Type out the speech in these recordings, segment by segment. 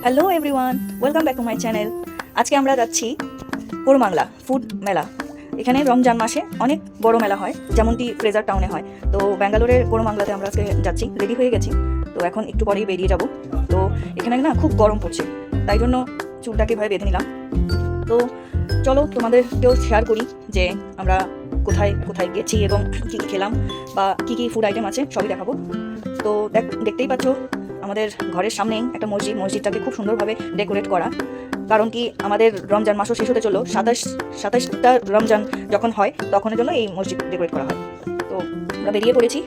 Hello everyone welcome back to my channel আজকে আমরা যাচ্ছি কোরমাংলা ফুড মেলা। এখানে রমজান মাসে অনেক বড় মেলা হয়, যেমনটি ফ্রেজার টাউনে হয়। তো ব্যাঙ্গালোরের কোরমাংলাতে আমরা আজকে যাচ্ছি রেডি হয়ে গেছি। তো এখন একটু পরেই বেরিয়ে যাব। তো এখানে না খুব গরম পড়ছে, তাই জন্য চুলটাকে ভাবে বেঁধে নিলাম। তো চলো তোমাদেরকেও শেয়ার করি যে আমরা কোথায় কোথায় গেছি এবং কী কী খেলাম বা কী কী ফুড আইটেম আছে, সবই দেখাবো। তো দেখ- দেখতেই পাচ্ছ আমাদের ঘরের সামনেই একটা মসজিদ, মসজিদটাকে খুব সুন্দরভাবে ডেকোরেট করা। কারণ কি, আমাদের রমজান মাসও শেষ হতে চলো সাতাশ, সাতাশটা রমজান যখন হয়, তখনের জন্য এই মসজিদ ডেকোরেট করা হয়। তো আমরা বেরিয়ে পড়েছি।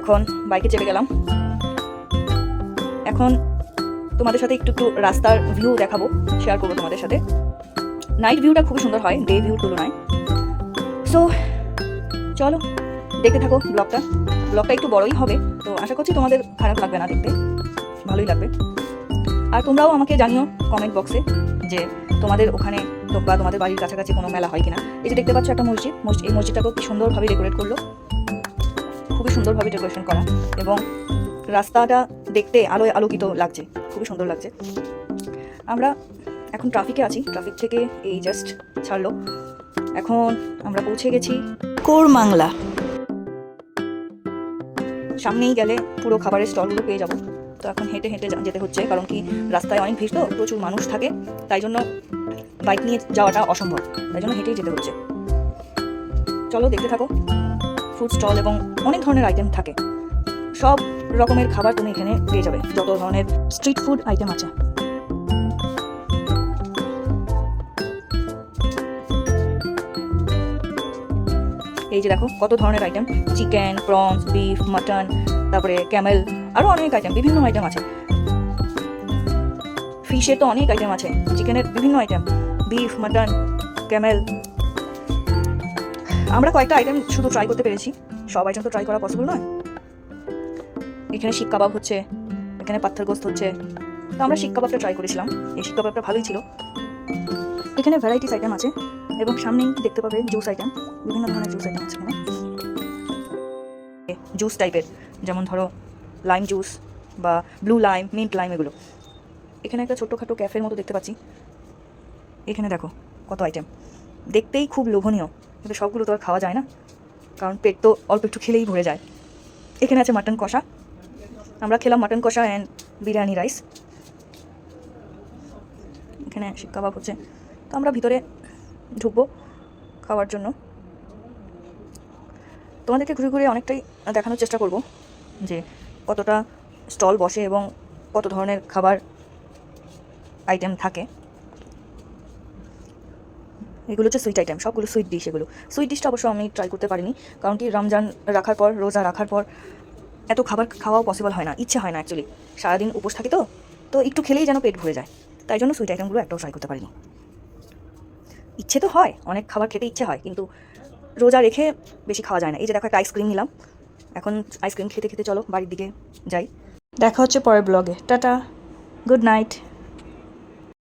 এখন বাইকে চেপে গেলাম। এখন তোমাদের সাথে একটু একটু রাস্তার ভিউ দেখাবো শেয়ার করব তোমাদের সাথে। নাইট ভিউটা খুবই সুন্দর হয় ডে ভিউর তুলনায়। সো চলো, দেখতে থাকো ব্লগটা ব্লগটা একটু বড়ই হবে। তো আশা করছি তোমাদের খারাপ লাগবে না দেখতে। ভালোই লাগবে। আর তোমরাও আমাকে জানিও কমেন্ট বক্সে যে তোমাদের ওখানে বা তোমাদের বাড়ির কাছাকাছি কোনো মেলা হয় কিনা। এই যে দেখতে পাচ্ছ একটা মসজিদ। মসজিদ এই মসজিদটাকেও কি সুন্দরভাবে ডেকোরেট করল। খুবই সুন্দরভাবে ডেকোরেশন করা। এবং রাস্তাটা দেখতে আলোয় আলোকিত লাগছে। খুবই সুন্দর লাগছে। আমরা এখন ট্রাফিকে আছি। ট্রাফিক থেকে এই জাস্ট ছাড়লো। এখন আমরা পৌঁছে গেছি। কোরমাংলা। সামনেই গেলে পুরো খাবারের স্টলগুলো পেয়ে যাব। তো এখন হেঁটে হেঁটে যেতে হচ্ছে, কারণ কি রাস্তায় অনেক ভিড় তো, প্রচুর মানুষ থাকে, তাই জন্য বাইক নিয়ে যাওয়াটা অসম্ভব, তাই জন্য হেঁটেই যেতে হচ্ছে। চলো দেখতে থাকো ফুড স্টল এবং অনেক ধরনের আইটেম থাকে। সব রকমের খাবার তুমি এখানে পেয়ে যাবে, যত ধরনের স্ট্রিট ফুড আইটেম আছে। এই যে দেখো, কত ধরনের item chicken prawns beef mutton তারপরে ক্যামেল আরও অনেক আইটেম বিভিন্ন আইটেম আছে। ফিশের তো অনেক আইটেম আছে চিকেনের বিভিন্ন আইটেম বিফ মাটন ক্যামেল আমরা কয়েকটা আইটেম শুধু ট্রাই করতে পেরেছি, সব আইটেম তো ট্রাই করা পসিবল নয়। এখানে শিক কাবাব হচ্ছে, এখানে পাথর গোস্ত হচ্ছে, তো আমরা শিক কাবাবটা ট্রাই করেছিলাম, এই শিক কাবাবটা ভালোই ছিল। এখানে ভ্যারাইটিস আইটেম আছে এবং সামনেই দেখতে পাবে জুস আইটেম বিভিন্ন ধরনের জুস আইটেম আছে এখানে। জুস টাইপের যেমন ধরো লাইম জুস বা ব্লু লাইম মিন্ট লাইম এগুলো। এখানে একটা ছোট্টখাটো ক্যাফের মতো দেখতে পাচ্ছি। এখানে দেখো কত আইটেম দেখতেই খুব লোভনীয়, কিন্তু সবগুলো তো আর খাওয়া যায় না, কারণ পেট তো অল্প একটু খেলেই ভরে যায়। এখানে আছে মাটন কষা। আমরা খেলাম মাটন কষা অ্যান্ড বিরিয়ানি রাইস এখানে শিক কাবাব হচ্ছে। তো আমরা ভিতরে ঢুকবো খাওয়ার জন্য। তোমাদেরকে ঘুরে ঘুরে অনেকটাই দেখানোর চেষ্টা করব যে কতটা স্টল বসে এবং কত ধরনের খাবার আইটেম থাকে। এগুলো হচ্ছে সুইট আইটেম সবগুলো সুইট ডিশ এগুলো। সুইট ডিশটা অবশ্য আমি ট্রাই করতে পারিনি, কারণ কি রমজান রাখার পর, রোজা রাখার পর এত খাবার খাওয়াও পসিবল হয় না, ইচ্ছে হয় না অ্যাকচুয়ালি সারাদিন উপোস থাকি তো তো একটু খেলেই যেন পেট ভরে যায়। তাই জন্য সুইট আইটেমগুলো একটাও ট্রাই করতে পারিনি। ইচ্ছে তো হয়, অনেক খাবার খেতে ইচ্ছে হয়, কিন্তু রোজা রেখে বেশি খাওয়া যায় না। এই যে দেখো একটা আইসক্রিম নিলাম। এখন আইসক্রিম খেতে খেতে চলো, বাড়ির দিকে যাই। দেখা হচ্ছে পরের ব্লগে টাটা। Good night